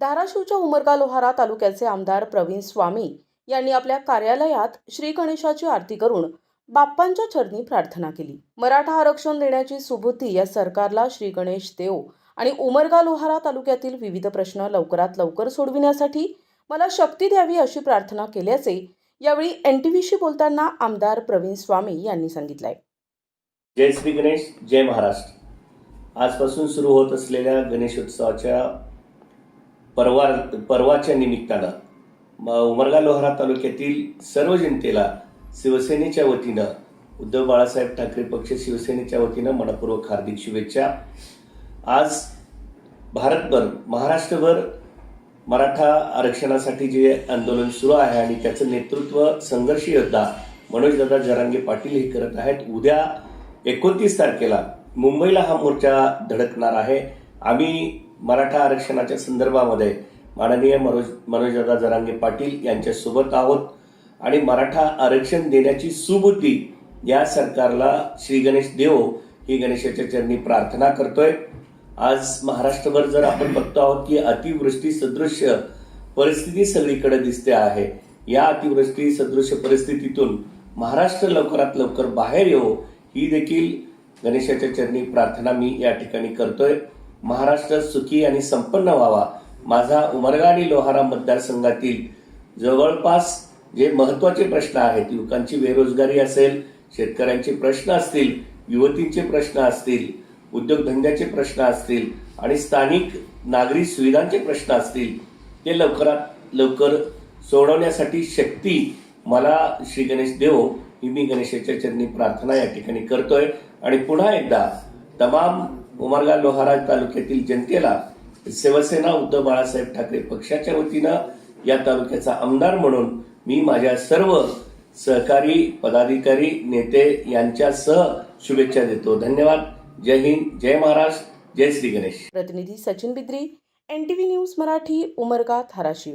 धाराशिवच्या उमरगा लोहारा तालुक्याचे आमदार प्रवीण स्वामी यांनी आपल्या कार्यालयात श्री गणेशाची आरती करून बाप्पांच्या चरणी प्रार्थना केली. मराठा आरक्षण देण्याची सुबुद्धी या सरकारला श्री गणेश देव आणि उमरगा लोहारा तालुक्यातील विविध प्रश्न लवकरात लवकर सोडविण्यासाठी मला शक्ती द्यावी अशी प्रार्थना केल्याचे यावेळी एन टी व्हीशी बोलताना आमदार प्रवीण स्वामी यांनी सांगितलंय. जय श्री गणेश जय महाराष्ट्र. आजपासून सुरू होत असलेल्या गणेशोत्सवाच्या परवा परवाच्या निमित्तानं म- उमरगा लोहारा तालुक्यातील सर्व जनतेला शिवसेनेच्या वतीनं उद्धव बाळासाहेब ठाकरे पक्ष शिवसेनेच्या वतीनं मनपूर्वक हार्दिक शुभेच्छा. आज भारतभर महाराष्ट्रभर मराठा आरक्षणासाठी जे आंदोलन सुरू आहे आणि त्याचं नेतृत्व संघर्ष योद्धा मनोजदादा जरांगे पाटील हे करत आहेत उद्या एकोणतीस तारखेला मुंबईला हा मोर्चा धडकणार आहे. आम्ही मराठा आरक्षणाच्या संदर्भामध्ये माननीय मनोज मनोजदादा जरांगे पाटील यांच्यासोबत आहोत. आणि मराठा आरक्षण देण्याची सुबुद्धी या सरकारला श्री गणेश देव ही गणेशाच्या चरणी प्रार्थना करतोय. आज महाराष्ट्रभर जर आपण बघतो आहोत की अतिवृष्टी सदृश्य परिस्थिती सगळीकडे दिसते आहे. या अतिवृष्टी सदृश्य परिस्थितीतून महाराष्ट्र लवकरात लवकर बाहेर येऊ ही देखील गणेशाच्या चरणी प्रार्थना मी या ठिकाणी करतोय. महाराष्ट्र सुखी आणि संपन्न व्हावा. माझा उमरगा आणि लोहारा मतदारसंघातील जवळपास जे महत्त्वाचे प्रश्न आहेत युवकांची बेरोजगारी असेल शेतकऱ्यांचे प्रश्न असतील युवतींचे प्रश्न असतील उद्योगधंद्याचे प्रश्न असतील आणि स्थानिक नागरी सुविधांचे प्रश्न असतील ते लवकरात लवकर सोडवण्यासाठी शक्ती मला श्री गणेश देव ही मी गणेशाच्या चरणी प्रार्थना या ठिकाणी करतोय. आणि पुन्हा एकदा तमाम उमरगा लोहारा तालुक्यातील जनतेला शिवसेना उद्धव बाळासाहेब ठाकरे पक्षाच्या वतीनं या तालुक्याचा आमदार म्हणून मी माझ्या सर्व सहकारी पदाधिकारी नेते यांच्यासह शुभेच्छा देतो. धन्यवाद. जय हिंद. जय महाराष्ट्र. जय श्री गणेश. प्रतिनिधी Sachin Bidri N T V news Marathi Umarga Dharashiv.